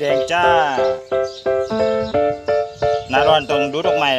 แดงจ้า นาร้อนต้องดูดอกไม้